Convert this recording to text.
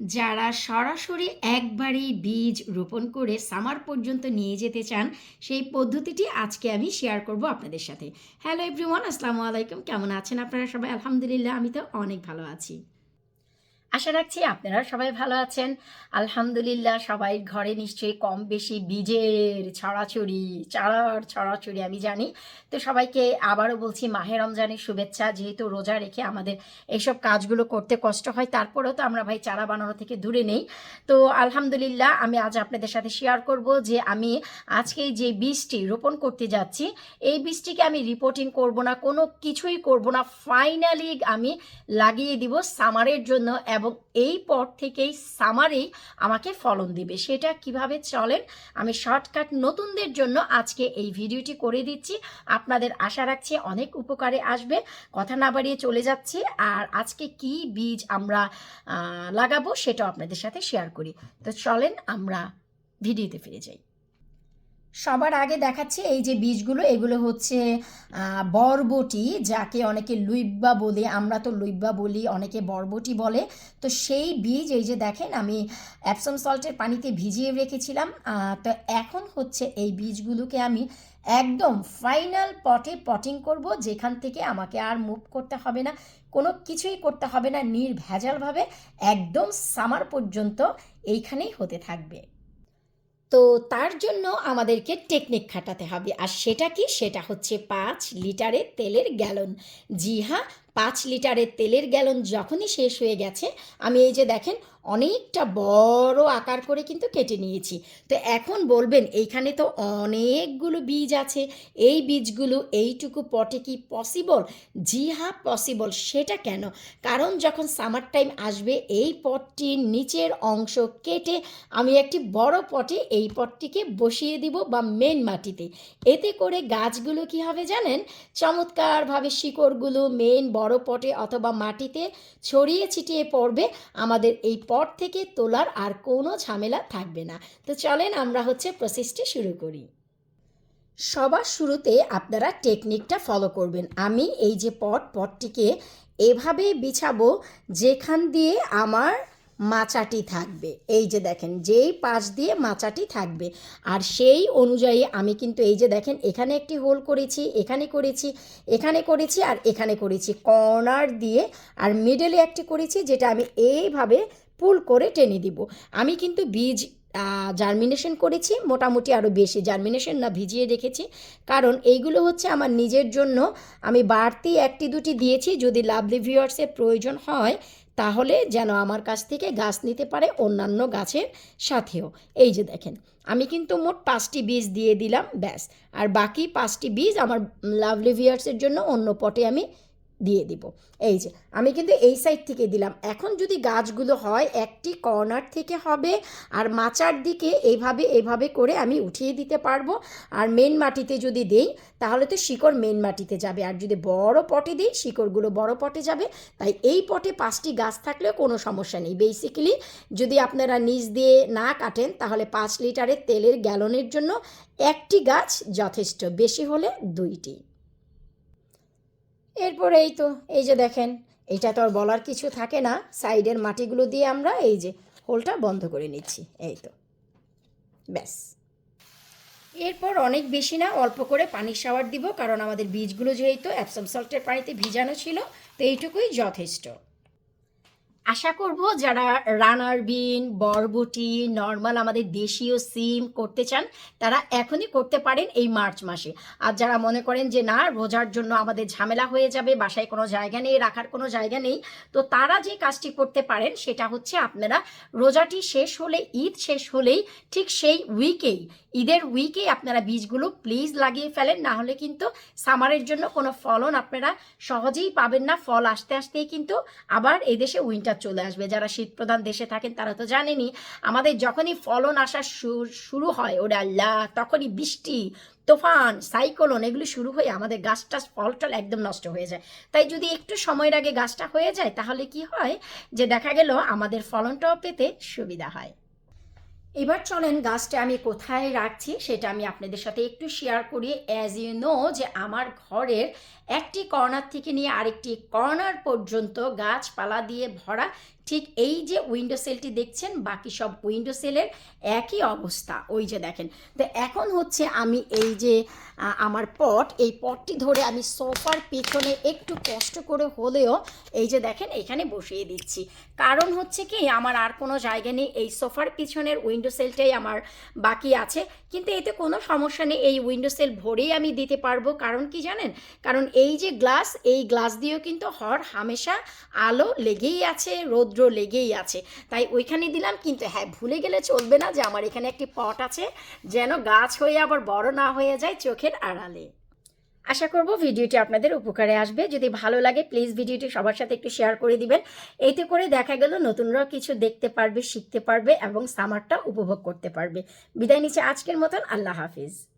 যারা সরাসরি একবারেই বীজ রোপণ করে সামার পর্যন্ত নিয়ে যেতে চান, সেই পদ্ধতিটি আজকে আমি শেয়ার করব আপনাদের সাথে। হ্যালো এভরিওয়ান আসসালামু আলাইকুম। কেমন আছেন আপনারা সবাই? আলহামদুলিল্লাহ, আমি তো অনেক ভালো আছি। আশা রাখছি আপনারা সবাই ভালো আছেন। আলহামদুলিল্লাহ সবাই ঘরে নিশ্চয়ই কম বেশি বীজের ছড়াছড়ি, চারার ছড়াছড়ি আমি জানি। তো সবাইকে আবারও বলছি, মাহে রমজানের শুভেচ্ছা। যেহেতু রোজা রেখে আমাদের এইসব কাজগুলো করতে কষ্ট হয়, তারপরেও তো আমরা ভাই চারা বানানো থেকে দূরে নেই। তো আলহামদুলিল্লাহ আমি আজ আপনাদের সাথে শেয়ার করব যে আমি আজকে যে বীজটি রোপণ করতে যাচ্ছি, এই বীজটিকে আমি রিপোর্টিং করব না, কোনো কিছুই করব না। ফাইনালি আমি লাগিয়ে দিব সামারের জন্য এবং এই পর থেকেই সামারেই আমাকে ফলন দিবে। সেটা কীভাবে চলেন? আমি শর্টকাট নতুনদের জন্য আজকে এই ভিডিওটি করে দিচ্ছি। আপনাদের আশা রাখছি অনেক উপকারে আসবে। কথা না বাড়িয়ে চলে যাচ্ছি। আর আজকে কি বীজ আমরা লাগাবো সেটাও আপনাদের সাথে শেয়ার করি। তো চলেন আমরা ভিডিওতে ফিরে যাই। সবার আগে দেখাচ্ছে এই যে বীজগুলো, এগুলো হচ্ছে বরবটি, যাকে অনেকে লুইব্বা বলে, আমরা তো লুইব্বা বলি, অনেকে বরবটি বলে। তো সেই বীজ, এই যে দেখেন, আমি অ্যাপসম সল্টের পানিতে ভিজিয়ে রেখেছিলাম তো এখন হচ্ছে এই বীজগুলোকে আমি একদম ফাইনাল পটে পটিং করব, যেখান থেকে আমাকে আর মুভ করতে হবে না, কোনো কিছুই করতে হবে না, নির্ভেজালভাবে, একদম সামার পর্যন্ত এইখানেই হতে থাকবে। তো তার জন্য আমাদেরকে টেকনিক খাটাতে হবে। আর সেটা কি? সেটা হচ্ছে পাঁচ লিটারের তেলের গ্যালন। জি হ্যাঁ পাঁচ লিটারের তেলের গ্যালন যখনই শেষ হয়ে গেছে, আমি এই যে দেখেন অনেকটা বড় আকার করে কিন্তু কেটে নিয়েছি। তো এখন বলবেন, এইখানে তো অনেকগুলো বীজ আছে, এই বীজগুলো এইটুকু পটে কি পসিবল জি হ্যাঁ পসিবল সেটা কেন? কারণ যখন সামার টাইম আসবে, এই পটটির নিচের অংশ কেটে আমি একটি বড় পটে এই পটটিকে বসিয়ে দিব বা মেন মাটিতে। এতে করে গাছগুলো কি হবে জানেন? চমৎকারভাবে শিকড়গুলো মেন বড় পটে অথবা মাটিতে ছড়িয়ে ছিটিয়ে পড়বে, আমাদের এই পট থেকে তোলার আর কোনো ঝামেলা থাকবে না। তো চলেন আমরা হচ্ছে প্রসেসটি শুরু করি। সবার শুরুতে আপনারা টেকনিকটা ফলো করবেন। আমি এই যে পট, পটটিকে এভাবে বিছাবো যেখান দিয়ে আমার মাচাটি থাকবে। এই যে দেখেন, যেই পাশ দিয়ে মাচাটি থাকবে, আর সেই অনুযায়ী আমি কিন্তু এই যে দেখেন, এখানে একটি হোল করেছি, এখানে করেছি এখানে করেছি, আর এখানে করেছি। কর্নার দিয়ে আর মিডলে একটি করেছি, যেটা আমি এইভাবে পুল করে টেনে দিব। আমি কিন্তু বীজ জার্মিনেশন করেছি, মোটামুটি আরও বেশি। জার্মিনেশন না ভিজিয়ে রেখেছি। কারণ এইগুলো হচ্ছে আমার নিজের জন্য। আমি বাড়তি একটি দুটি দিয়েছি, যদি লাভলি ভিউয়ার্সের প্রয়োজন হয়, তাহলে যেন আমার কাছ থেকে গাছ নিতে পারে অন্যান্য গাছের সাথেও। এই যে দেখেন, আমি কিন্তু মোট পাঁচটি বীজ দিয়ে দিলাম, ব্যাস। আর বাকি পাঁচটি বীজ আমার লাভলি ভিয়ার্সের জন্য অন্য পটে আমি দিয়ে দিব। এই যে, আমি কিন্তু এই সাইড থেকে দিলাম। এখন যদি গাছগুলো হয়, একটি কর্নার থেকে হবে আর মাচার দিকে এইভাবে এইভাবে করে আমি উঠিয়ে দিতে পারব। আর মেন মাটিতে যদি দেই, তাহলে তো শিকড় মেন মাটিতে যাবে। আর যদি বড় পটে দিই, শিকড়গুলো বড় পটে যাবে। তাই এই পটে পাঁচটি গাছ থাকলেও কোনো সমস্যা নেই। বেসিক্যালি যদি আপনারা নিচ দিয়ে না কাটেন, তাহলে পাঁচ লিটারের তেলের গ্যালনের জন্য একটি গাছ যথেষ্ট। বেশি হলে দুইটি। এরপরে এই তো, এই যে দেখেন এটা তো আর বলার কিছু থাকে না। সাইডের মাটিগুলো দিয়ে আমরা এই যে হোলটা বন্ধ করে নিচ্ছি, এই তো। ব্যাস। এরপর অনেক বেশি না, অল্প করে পানি শাওয়ার দিব, কারণ আমাদের বীজগুলো যেহেতু অ্যাপসম সল্টের পানিতে ভিজানো ছিল, তো এইটুকুই যথেষ্ট। আশা করব যারা রানার বিন, বরবটি, নর্মাল আমাদের দেশীয় সিম করতে চান, তারা এখনই করতে পারেন এই মার্চ মাসে। আর যারা মনে করেন যে না, রোজার জন্য আমাদের ঝামেলা হয়ে যাবে, বাসায় কোনো জায়গা নেই, রাখার কোনো জায়গা নেই, তো তারা যে কাজটি করতে পারেন, সেটা হচ্ছে আপনারা রোজাটি শেষ হলে, ঈদ শেষ হলেই ঠিক সেই উইকেই ঈদের উইকেই আপনারা বীজগুলো প্লিজ লাগিয়ে ফেলেন, না হলে কিন্তু সামারের জন্য কোনো ফলন আপনারা সহজেই পাবেন না। ফল আসতে আসতেই কিন্তু আবার এদেশে উইন্টার চলে আসবে। যারা শীত প্রধান দেশে থাকেন তারা তো জানেনি আমাদের যখনই ফলন আসা শুরু হয়, ওরে আল্লাহ তখনই বৃষ্টি, তোফান, সাইক্লোন এগুলো শুরু হয়ে আমাদের গাছটা ফল টল একদম নষ্ট হয়ে যায়। তাই যদি একটু সময়ের আগে গাছটা হয়ে যায়, তাহলে কি হয় যে দেখা গেল আমাদের ফলনটাও পেতে সুবিধা হয়। এবার চলেন গাছটা আমি কোথায় রাখছি সেটা আমি আপনাদের সাথে একটু শেয়ার করি। অ্যাজ ইউ নো যে আমার ঘরের একটি কর্নার থেকে নিয়ে আরেকটি কর্নার পর্যন্ত গাছপালা দিয়ে ভরা ঠিক এই যে উইন্ডো সেলটি দেখছেন, বাকি সব উইন্ডো সেলের একই অবস্থা। ওই যে দেখেন। তো এখন হচ্ছে আমি এই যে আমার পট এই পটটি ধরে আমি সোফার পিছনে একটু কষ্ট করে হলেও এই যে দেখেন, এখানে বসিয়ে দিচ্ছি। কারণ হচ্ছে কি, আমার আর কোনো জায়গা নেই। এই সোফার পিছনের উইন্ডো সেলটাই আমার বাকি আছে। কিন্তু এতে কোনো সমস্যা নেই। এই উইন্ডো সেল ভরেই আমি দিতে পারব। কারণ কি জানেন? কারণ এই যে গ্লাস এই গ্লাস দিয়েও কিন্তু হর হামেশা আলো লেগেই আছে, রৌদ্র লেগেই আছে। তাই ওইখানে দিলাম, কিন্তু হ্যাঁ ভুলে গেলে চলবে না যে আমার এখানে একটি পট আছে, যেন গাছ হয়ে আবার বড় না হয়ে যায় চোখের আড়ালে। আশা করব ভিডিওটি আপনাদের উপকারে আসবে। যদি ভালো লাগে প্লিজ ভিডিওটি সবার সাথে একটু শেয়ার করে দিবেন। এতে করে দেখা গেল নতুনরাও কিছু দেখতে পারবে, শিখতে পারবে এবং সামারটা উপভোগ করতে পারবে। বিদায় নিচ্ছে আজকের মতন। আল্লাহ হাফিজ।